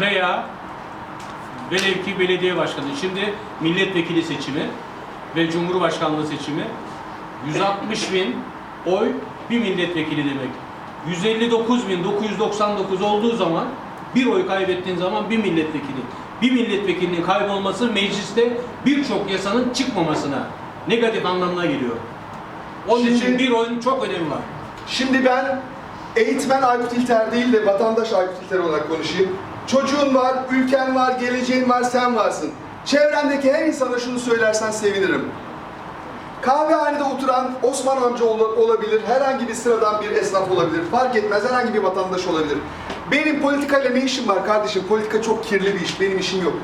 veya velev ki belediye başkanı, şimdi milletvekili seçimi ve cumhurbaşkanlığı seçimi 160 bin oy bir milletvekili demek. 159 bin 999 olduğu zaman bir oy kaybettiğin zaman bir milletvekili. Bir milletvekilinin kaybolması mecliste birçok yasanın çıkmamasına negatif anlamına geliyor. Onun için Şimdi- bir oyun çok önemi var. Şimdi ben eğitmen Aykut İlter değil de vatandaş Aykut İlter olarak konuşayım. Çocuğun var, ülken var, geleceğin var, sen varsın. Çevrendeki her insana şunu söylersen sevinirim. Kahvehanede oturan Osman amca ol- olabilir, herhangi bir sıradan bir esnaf olabilir, fark etmez herhangi bir vatandaş olabilir. Benim politikayla ne işim var kardeşim? Politika çok kirli bir iş, benim işim yok.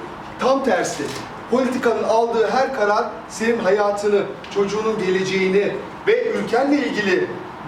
Tam tersi. Politikanın aldığı her karar senin hayatını, çocuğunun geleceğini ve ülkenle ilgili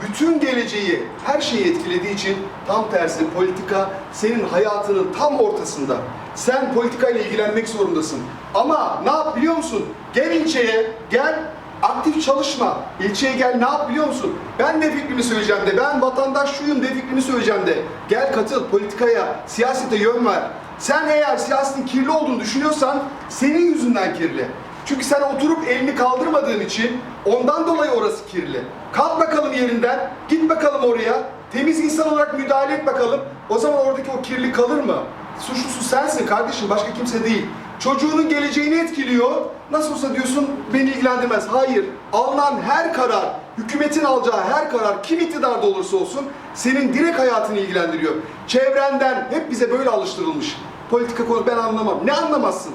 bütün geleceği, her şeyi etkilediği için tam tersi politika senin hayatının tam ortasında. Sen politikayla ilgilenmek zorundasın. Ama ne yap biliyor musun? Gel ilçeye, gel aktif çalışma. İlçeye gel ne yap biliyor musun? Ben de fikrimi söyleyeceğim de, ben vatandaş şuyum de fikrimi söyleyeceğim de. Gel katıl politikaya, siyasete yön ver. Sen eğer siyasetin kirli olduğunu düşünüyorsan senin yüzünden kirli. Çünkü sen oturup elini kaldırmadığın için ondan dolayı orası kirli. Kalk bakalım yerinden, git bakalım oraya. Temiz insan olarak müdahale et bakalım. O zaman oradaki o kirli kalır mı? Suçlusu sensin kardeşim, başka kimse değil. Çocuğunun geleceğini etkiliyor. Nasıl olsa diyorsun beni ilgilendirmez. Hayır. Alınan her karar, hükümetin alacağı her karar kim iktidarda olursa olsun senin direkt hayatını ilgilendiriyor. Çevrenden hep bize böyle alıştırılmış. Politika konu ben anlamam. Ne anlamazsın?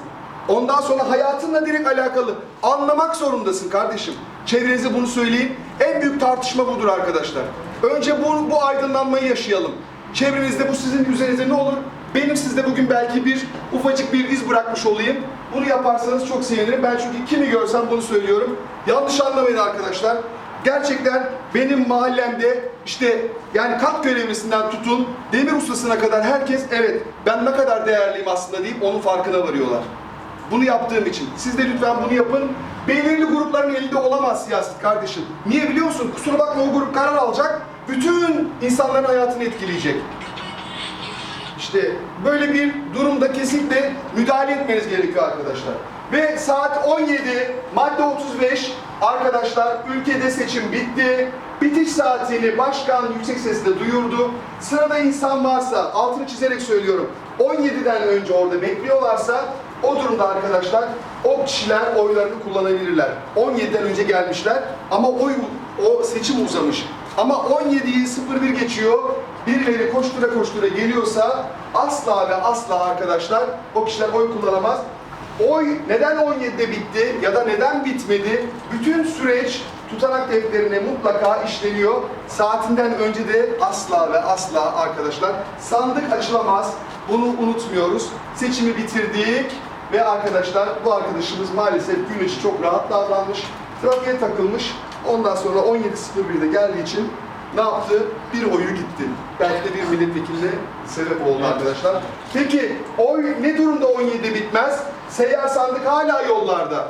Ondan sonra hayatınla direkt alakalı. Anlamak zorundasın kardeşim. Çevrenize bunu söyleyin. En büyük tartışma budur arkadaşlar. Önce bu, bu aydınlanmayı yaşayalım. Çevrenizde bu sizin üzerinize ne olur? Benim sizde bugün belki bir ufacık bir iz bırakmış olayım. Bunu yaparsanız çok sevinirim. Ben çünkü kimi görsem bunu söylüyorum. Yanlış anlamayın arkadaşlar. Gerçekten benim mahallemde işte yani kat görevlisinden tutun demir ustasına kadar herkes evet ben ne kadar değerliyim aslında deyip onun farkına varıyorlar. Bunu yaptığım için. Siz de lütfen bunu yapın. Belirli grupların elinde olamaz siyaset kardeşim. Niye biliyor musun? Kusura bakma o grup karar alacak. Bütün insanların hayatını etkileyecek. İşte böyle bir durumda kesinlikle müdahale etmeniz gerekiyor arkadaşlar. Ve saat 17, madde 35 arkadaşlar ülkede seçim bitti. Bitiş saatini başkan yüksek sesle duyurdu. Sırada insan varsa altını çizerek söylüyorum. 17'den önce orada bekliyorlarsa o durumda arkadaşlar o kişiler oylarını kullanabilirler. 17'den önce gelmişler ama oy o seçim uzamış. Ama 17'yi 01 geçiyor. Birileri koştura koştura geliyorsa asla ve asla arkadaşlar o kişiler oy kullanamaz. Oy neden 17'de bitti ya da neden bitmedi? Bütün süreç tutanak defterine mutlaka işleniyor. Saatinden önce de asla ve asla arkadaşlar sandık açılamaz. Bunu unutmuyoruz. Seçimi bitirdik ve arkadaşlar bu arkadaşımız maalesef gün içi çok rahat davranmış. Trafiğe takılmış. Ondan sonra 17.01'de geldiği için ne yaptı? Bir oyu gitti. Belki de bir milletvekiline sebep oldu arkadaşlar. Peki oy ne durumda 17'de bitmez? Seyyar sandık hala yollarda.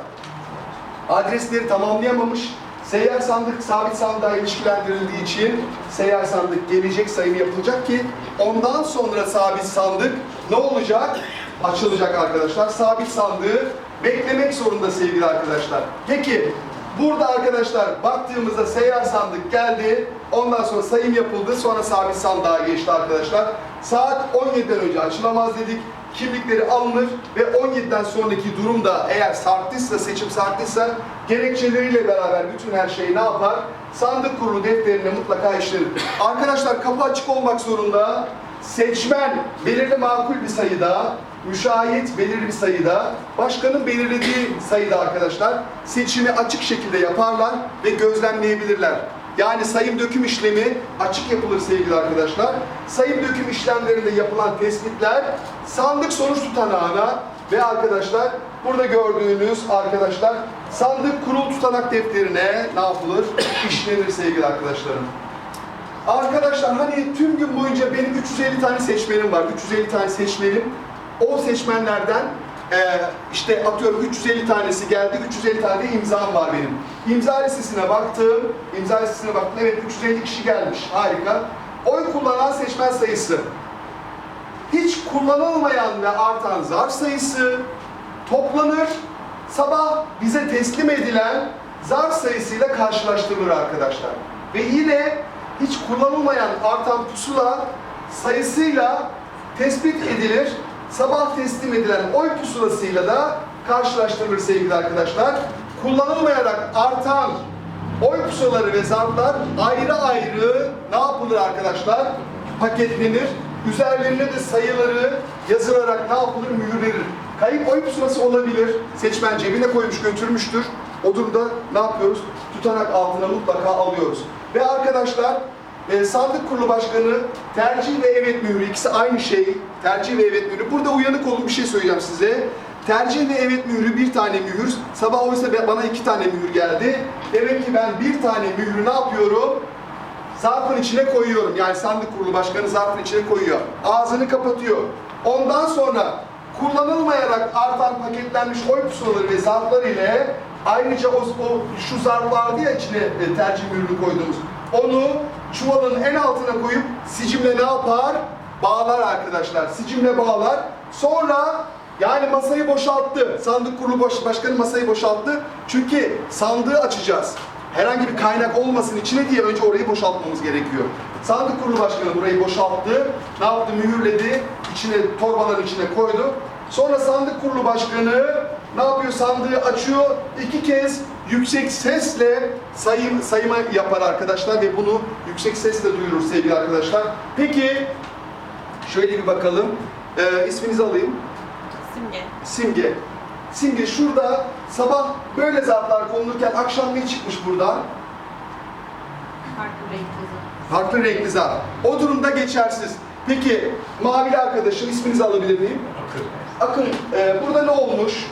Adresleri tamamlayamamış. Seyyar sandık sabit sandığa ilişkilendirildiği için seyyar sandık gelecek sayımı yapılacak ki ondan sonra sabit sandık ne olacak? Açılacak arkadaşlar. Sabit sandığı beklemek zorunda sevgili arkadaşlar. Peki burada arkadaşlar baktığımızda seyyar sandık geldi. Ondan sonra sayım yapıldı. Sonra sabit sandığa geçti arkadaşlar. Saat 17'den önce açılamaz dedik kimlikleri alınır ve 17'den sonraki durumda eğer sarktıysa, seçim sarktıysa gerekçeleriyle beraber bütün her şeyi ne yapar? Sandık kurulu defterine mutlaka işlenir. Arkadaşlar kapı açık olmak zorunda. Seçmen belirli makul bir sayıda, müşahit belirli bir sayıda, başkanın belirlediği sayıda arkadaşlar seçimi açık şekilde yaparlar ve gözlemleyebilirler. Yani sayım döküm işlemi açık yapılır sevgili arkadaşlar. Sayım döküm işlemlerinde yapılan tespitler sandık sonuç tutanağına ve arkadaşlar burada gördüğünüz arkadaşlar sandık kurul tutanak defterine ne yapılır? İşlenir sevgili arkadaşlarım. Arkadaşlar hani tüm gün boyunca benim 350 tane seçmenim var. 350 tane seçmenim. O seçmenlerden eee, işte atıyorum 350 tanesi geldi. 350 tane de imzam var benim. İmza listesine baktım. İmza listesine baktım. Evet 350 kişi gelmiş. Harika. Oy kullanan seçmen sayısı hiç kullanılmayan ve artan zarf sayısı toplanır, sabah bize teslim edilen zarf sayısıyla karşılaştırılır arkadaşlar. Ve yine hiç kullanılmayan artan pusula sayısıyla tespit edilir. Sabah teslim edilen oy pusulasıyla da karşılaştırılır sevgili arkadaşlar. Kullanılmayarak artan oy pusulaları ve zarflar ayrı ayrı ne yapılır arkadaşlar? Paketlenir. Üzerlerine de sayıları yazılarak ne yapılır? Mühürlenir. Kayıp oy pusulası olabilir. Seçmen cebine koymuş götürmüştür. O durumda ne yapıyoruz? Tutanak altına mutlaka alıyoruz. Ve arkadaşlar e, sandık kurulu başkanı tercih ve evet mührü ikisi aynı şey. Tercih ve evet mührü. Burada uyanık olun bir şey söyleyeceğim size. Tercih ve evet mührü bir tane mühür. Sabah oysa bana iki tane mühür geldi. Demek ki ben bir tane mührü ne yapıyorum? Zarfın içine koyuyorum. Yani sandık kurulu başkanı zarfın içine koyuyor. Ağzını kapatıyor. Ondan sonra kullanılmayarak artan paketlenmiş oy pusulaları ve zarflar ile ayrıca o, o şu zarf vardı ya içine e, tercih mührünü koyduğumuz. Onu çuvalın en altına koyup sicimle ne yapar? Bağlar arkadaşlar. Sicimle bağlar. Sonra yani masayı boşalttı. Sandık kurulu baş, başkanı masayı boşalttı. Çünkü sandığı açacağız. Herhangi bir kaynak olmasın içine diye önce orayı boşaltmamız gerekiyor. Sandık kurulu başkanı burayı boşalttı. Ne yaptı? Mühürledi. İçine, torbaların içine koydu. Sonra sandık kurulu başkanı ne yapıyor? Sandığı açıyor. iki kez yüksek sesle sayım, sayıma yapar arkadaşlar ve bunu yüksek sesle duyurur sevgili arkadaşlar. Peki şöyle bir bakalım. Ee, isminizi alayım. Simge. Simge. Simge şurada sabah böyle zarflar konulurken akşam ne çıkmış buradan? Farklı renkli Farklı renkli zarf. O durumda geçersiz. Peki mavili arkadaşım isminizi alabilir miyim? Akın. Akın e, burada ne olmuş?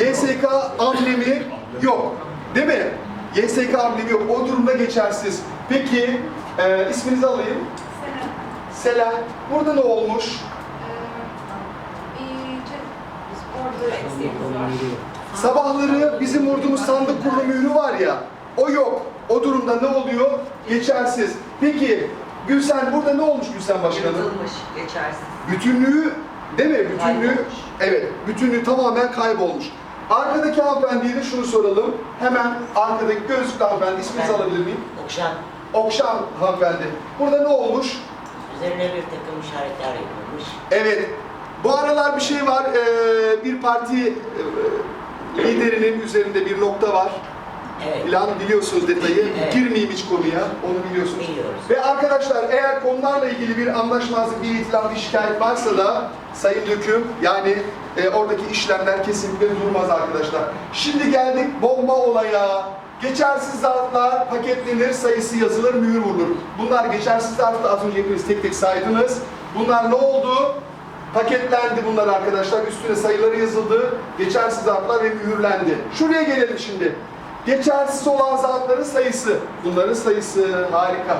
YSK amblemi yok. Değil mi? YSK amblemi yok. O durumda geçersiz. Peki e, isminizi alayım. Selen. Burada ne olmuş? Sabahları bizim vurduğumuz sandık kurulu mührü var ya, o yok. O durumda ne oluyor? Geçersiz. Peki Gülsen burada ne olmuş Gülsen Başkanım? Yırtılmış, geçersiz. Bütünlüğü değil mi? Bütünlüğü, Kaybolmuş. evet, bütünlüğü tamamen kaybolmuş. Arkadaki hanımefendiye de şunu soralım. Hemen arkadaki gözlüklü hanımefendi isminizi Ben- alabilir miyim? Okşan, Okşan hanımefendi. Burada ne olmuş? üzerine bir takım işaretler yapılmış. Evet. Bu aralar bir şey var. Ee, bir parti e, liderinin üzerinde bir nokta var. Evet, Plan biliyorsunuz detayı. Evet. Girmeyeyim hiç konuya. Onu biliyorsunuz. biliyoruz. Ve arkadaşlar eğer konularla ilgili bir anlaşmazlık, bir itiraf, bir şikayet varsa da sayın döküm yani e, oradaki işlemler kesinlikle durmaz arkadaşlar. Şimdi geldik bomba olaya. Geçersiz zarflar paketlenir, sayısı yazılır, mühür vurulur. Bunlar geçersiz zarfta az önce hepiniz tek tek saydınız. Bunlar ne oldu? Paketlendi bunlar arkadaşlar. Üstüne sayıları yazıldı. Geçersiz zarflar ve mühürlendi. Şuraya gelelim şimdi. Geçersiz olan zarfların sayısı. Bunların sayısı harika.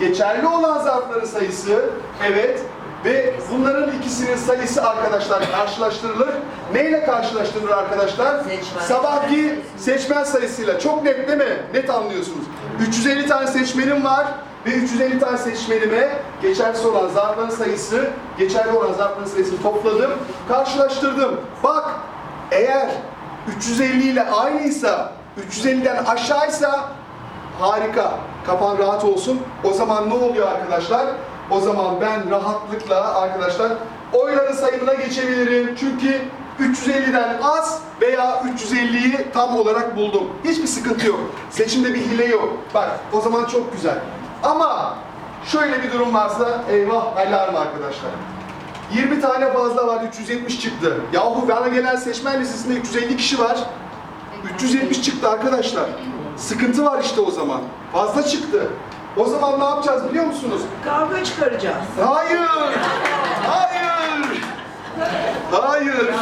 Geçerli olan zarfların sayısı evet. Ve bunların ikisinin sayısı arkadaşlar karşılaştırılır. Neyle karşılaştırılır arkadaşlar? Seçmen. Sabahki seçmen sayısıyla. Çok net değil mi? Net anlıyorsunuz. 350 tane seçmenim var ve 350 tane seçmenime geçersiz olan zarfların sayısı, geçerli olan zarfların sayısını topladım, karşılaştırdım. Bak, eğer 350 ile aynıysa, 350'den aşağıysa harika. Kafan rahat olsun. O zaman ne oluyor arkadaşlar? O zaman ben rahatlıkla arkadaşlar oyların sayımına geçebilirim. Çünkü 350'den az veya 350'yi tam olarak buldum. Hiçbir sıkıntı yok. Seçimde bir hile yok. Bak o zaman çok güzel. Ama şöyle bir durum varsa eyvah alarm arkadaşlar. 20 tane fazla var 370 çıktı. Yahu bana gelen seçmen listesinde 350 kişi var. 370 çıktı arkadaşlar. Sıkıntı var işte o zaman. Fazla çıktı. O zaman ne yapacağız biliyor musunuz? Kavga çıkaracağız. Hayır! Hayır! Hayır!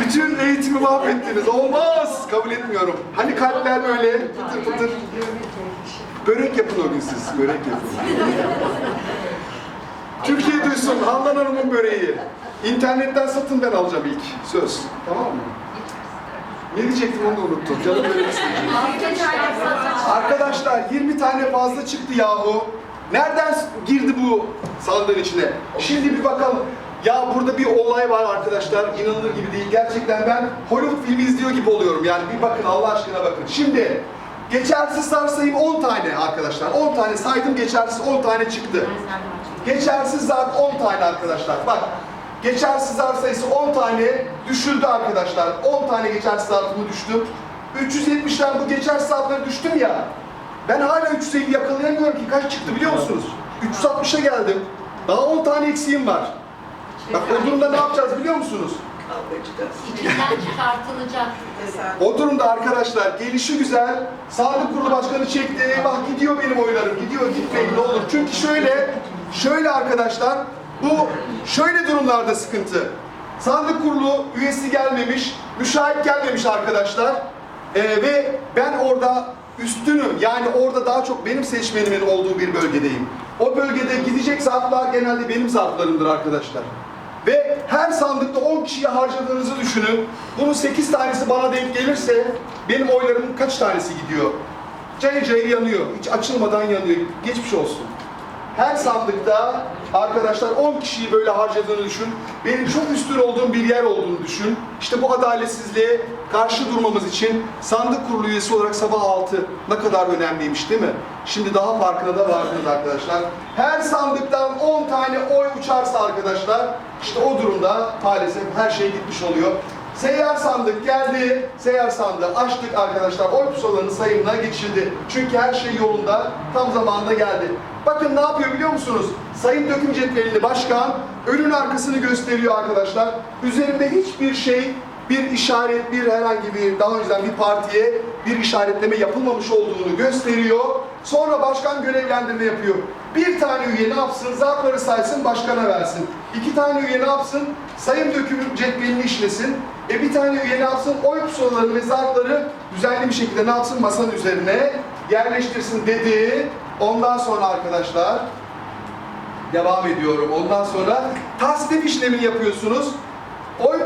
Bütün eğitimi mahvettiniz. Olmaz! Kabul etmiyorum. Hani kalpler böyle pıtır pıtır. Börek yapın o gün siz. Börek yapın. Türkiye duysun Handan Hanım'ın böreği. İnternetten satın ben alacağım ilk. Söz. Tamam mı? Ne diyecektim onu da unuttum. Canım istedi. Arkadaşlar 20 tane fazla çıktı yahu. Nereden girdi bu sandığın içine? Şimdi bir bakalım. Ya burada bir olay var arkadaşlar. inanılır gibi değil. Gerçekten ben Hollywood filmi izliyor gibi oluyorum. Yani bir bakın Allah aşkına bakın. Şimdi geçersiz zar sayım 10 tane arkadaşlar. 10 tane saydım geçersiz 10 tane çıktı. Geçersiz zar 10 tane arkadaşlar. Bak geçersiz zar sayısı 10 tane düşüldü arkadaşlar. 10 tane geçersiz zarfımı düştü. 370'ten bu geçersiz zarfları düştüm ya. Ben hala 350 yakalayamıyorum ki kaç çıktı biliyor musunuz? 360'a geldim. Daha 10 tane eksiğim var. Bak o durumda ne yapacağız biliyor musunuz? İçinden çıkartılacak. O durumda arkadaşlar gelişi güzel Sadık Kurulu Başkanı çekti. Eyvah gidiyor benim oylarım. Gidiyor gitmeyin ne olur. Çünkü şöyle şöyle arkadaşlar bu şöyle durumlarda sıkıntı. Sandık kurulu üyesi gelmemiş, müşahit gelmemiş arkadaşlar. Ee, ve ben orada üstünüm. Yani orada daha çok benim seçmenimin olduğu bir bölgedeyim. O bölgede gidecek zarflar genelde benim zarflarımdır arkadaşlar. Ve her sandıkta 10 kişiye harcadığınızı düşünün. Bunun 8 tanesi bana denk gelirse benim oylarımın kaç tanesi gidiyor? Cayır cayır yanıyor. Hiç açılmadan yanıyor. Geçmiş olsun. Her sandıkta arkadaşlar 10 kişiyi böyle harcadığını düşün. Benim çok üstün olduğum bir yer olduğunu düşün. İşte bu adaletsizliğe karşı durmamız için sandık kurulu üyesi olarak sabah 6 ne kadar önemliymiş değil mi? Şimdi daha farkına da vardınız arkadaşlar. Her sandıktan 10 tane oy uçarsa arkadaşlar işte o durumda maalesef her şey gitmiş oluyor. Seyyar sandık geldi. Seyyar sandığı açtık arkadaşlar. Oy pusulalarının sayımına geçildi. Çünkü her şey yolunda. Tam zamanında geldi. Bakın ne yapıyor biliyor musunuz? Sayım döküm cetvelini başkan önün arkasını gösteriyor arkadaşlar. Üzerinde hiçbir şey bir işaret, bir herhangi bir daha önceden bir partiye bir işaretleme yapılmamış olduğunu gösteriyor. Sonra başkan görevlendirme yapıyor. Bir tane üye ne yapsın? Zarfları saysın, başkana versin. İki tane üye ne yapsın? Sayım dökümü cetvelini işlesin. E bir tane üye ne yapsın? Oy pusulaları ve zarfları düzenli bir şekilde ne yapsın? Masanın üzerine yerleştirsin dedi. Ondan sonra arkadaşlar devam ediyorum. Ondan sonra tasnif işlemini yapıyorsunuz. Oy